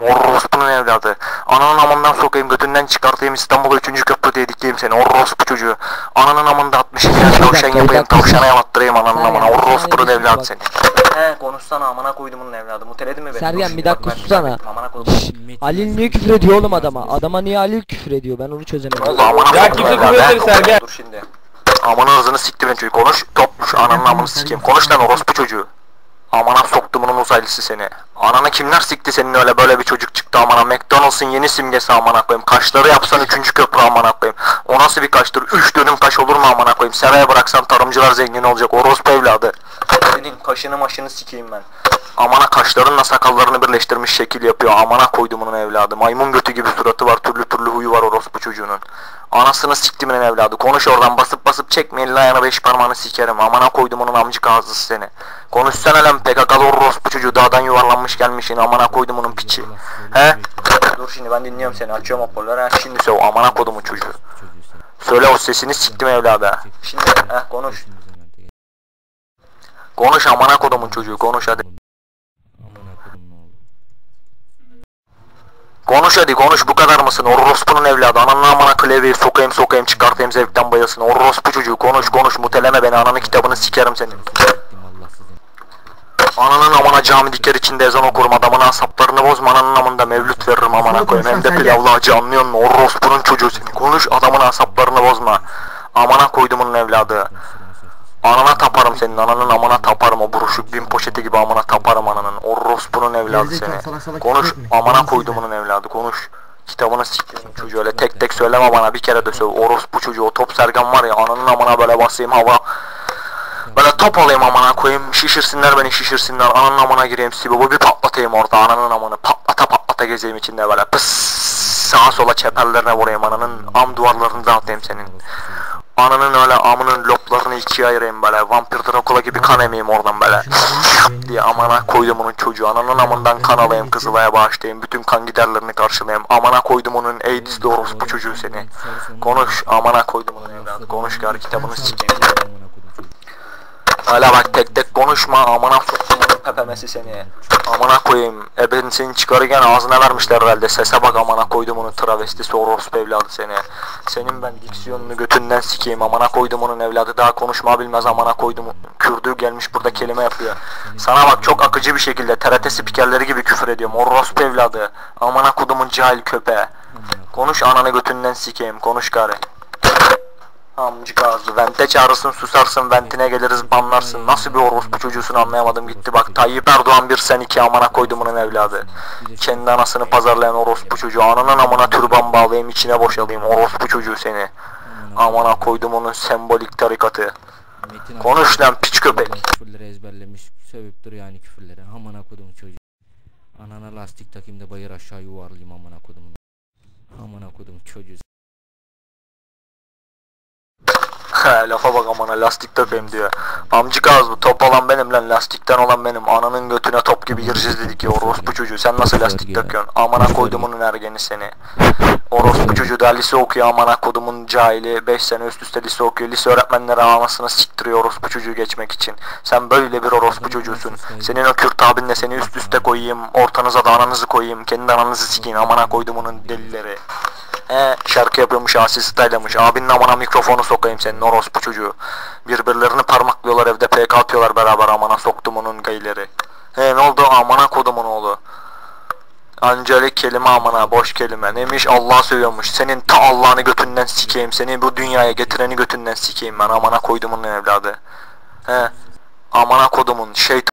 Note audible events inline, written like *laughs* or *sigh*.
Orospu'nun evladı. Ananın amından sokayım götünden çıkartayım İstanbul'a 3. köprü diye dikeyim seni. Orospu çocuğu. Ananın amında 62 yaş tavşan yapayım. Tavşana yalattırayım ananın amına. Orospu'nun evladı seni. He konuşsana amına koydumun evladı. Muteledin mi beni? Sergen, bir dakika. Şşş, Halil niye küfür ediyor oğlum adama? Adama niye Halil küfür ediyor? Ben onu çözemedim. Oldu amına Ya kimse küfür eder Sergen. Dur şimdi. Amına hırzını siktirin çocuğu. Konuş. Topmuş ananın amını sikeyim. Konuş lan orospu çocuğu. Amına soktum bunun uzaylısı seni. Ananı kimler sikti senin öyle böyle bir çocuk çıktı amına. McDonald's'ın yeni simgesi amına koyayım. Kaşları yapsan üçüncü köprü amına koyayım. O nasıl bir kaştır? Üç dönüm kaş olur mu amına koyayım? Seraya bıraksan tarımcılar zengin olacak. Orospu evladı. Senin kaşını maşını sikeyim ben. Amana kaşlarınla sakallarını birleştirmiş şekil yapıyor. Amana koydumunun evladı. Maymun götü gibi suratı var. Türlü türlü huyu var orospu çocuğunun. Anasını siktimin evladı. Konuş oradan basıp basıp çekme elini ayağına beş parmağını sikerim. Amana koydumunun amcık ağzısı seni. Konuşsana lan PKK'lı orospu çocuğu dağdan yuvarlanmış gelmişsin. Amana koydumunun piçi. He? Dur şimdi ben dinliyorum seni. Açıyorum hoparlörü. Şimdi söyle amana kodumun çocuğu. Söyle o sesini siktim evladı. Şimdi heh, konuş. Konuş amana kodumun çocuğu. Konuş hadi. Konuş hadi konuş bu kadar mısın? Orospu'nun evladı. Ananın amana klavyeyi sokayım sokayım çıkartayım zevkten bayılsın. Orospu çocuğu konuş konuş muteleme beni. Ananın kitabını sikerim senin. Ananın amana cami diker içinde ezan okurum adamın asaplarını bozma ananın amında mevlüt veririm amana koyayım hem de pilavlı acı anlıyor musun? Orospu'nun çocuğu seni. Konuş adamın asaplarını bozma. Amana koydumun evladı. Anana taparım senin ananın amana taparım o buruşuk bin poşeti gibi amana taparım ananın. Orospu'nun evladı Gerizekalı, seni. salak salak Konuş küfür etme. amana Gerizekalı. koydumunun evladı konuş. Kitabını siktirin çocuğu öyle tek tek söyleme bana bir kere de söyle. Orospu çocuğu o top sergen var ya ananın amana böyle basayım hava. Böyle top alayım amana koyayım şişirsinler beni şişirsinler ananın amana gireyim sibobu bir patlatayım orada ananın amana patlata patlata gezeyim içinde böyle pıs sağa sola çeperlerine vurayım ananın am duvarlarını dağıtayım senin. Ananın öyle amının loplarını ikiye ayırayım böyle. Vampir Dracula gibi kan emeyim oradan böyle. *laughs* Diye amana koydum onun çocuğu. Ananın amından kan alayım Kızılay'a bağışlayayım bütün kan giderlerini karşılayayım. Amana koydum onun AIDS orospu çocuğu seni. Konuş amana koydum onun evladı. Konuş gari kitabını sikeyim. Öyle bak tek tek konuşma amana pepemesi seni. Amana koyayım. Eben seni çıkarırken ağzına vermişler herhalde. Sese bak amana koydum onun travestisi orospu evladı seni. Senin ben diksiyonunu götünden sikeyim. Amana koydum onun evladı. Daha konuşma bilmez amana koydum. Kürdü gelmiş burada kelime yapıyor. Sana bak çok akıcı bir şekilde TRT spikerleri gibi küfür ediyorum. Orospu evladı. Amana kodumun cahil köpeği. Konuş ananı götünden sikeyim. Konuş gari Amcık ağzı vente çağırırsın susarsın ventine geliriz banlarsın nasıl bir orospu çocuğusun anlayamadım gitti bak Tayyip Erdoğan bir sen iki amana koydumunun evladı kendi anasını pazarlayan orospu çocuğu ananın amına türban bağlayayım içine boşalayım orospu çocuğu seni amana koydumunun sembolik tarikatı Konuş lan piç köpek. Küfürleri ezberlemiş sövüp duruyor yani küfürleri. Amına kodum çocuğu. Anana lastik takayım da bayır aşağı yuvarlayayım amına kodumun. Amına kodum çocuğu. Lafa bak amana lastik takayım diyor. Amcık ağız bu top olan benim lan lastikten olan benim. Ananın götüne top gibi gireceğiz dedik ya orospu çocuğu. Sen nasıl lastik takıyorsun? Amana koydumunun ergeni seni. Orospu çocuğu da lise okuyor amana kodumun cahili. 5 sene üst üste lise okuyor. Lise öğretmenleri anasını siktiriyor orospu çocuğu geçmek için. Sen böyle bir orospu çocuğusun. Senin o Kürt abinle seni üst üste koyayım. Ortanıza da ananızı koyayım. Kendi ananızı sikeyim amana koydumunun delileri. He şarkı yapıyormuş Asi style'lamış. Abinin amana mikrofonu sokayım senin orospu çocuğu. Birbirlerini parmaklıyorlar evde PK atıyorlar beraber amana soktum onun gayleri. He ne oldu amana kodumun oğlu. Ancelik kelime amana boş kelime. Neymiş Allah söylüyormuş. Senin ta Allah'ını götünden sikeyim. Seni bu dünyaya getireni götünden sikeyim ben amana koydumun evladı. He amana kodumun şeytan.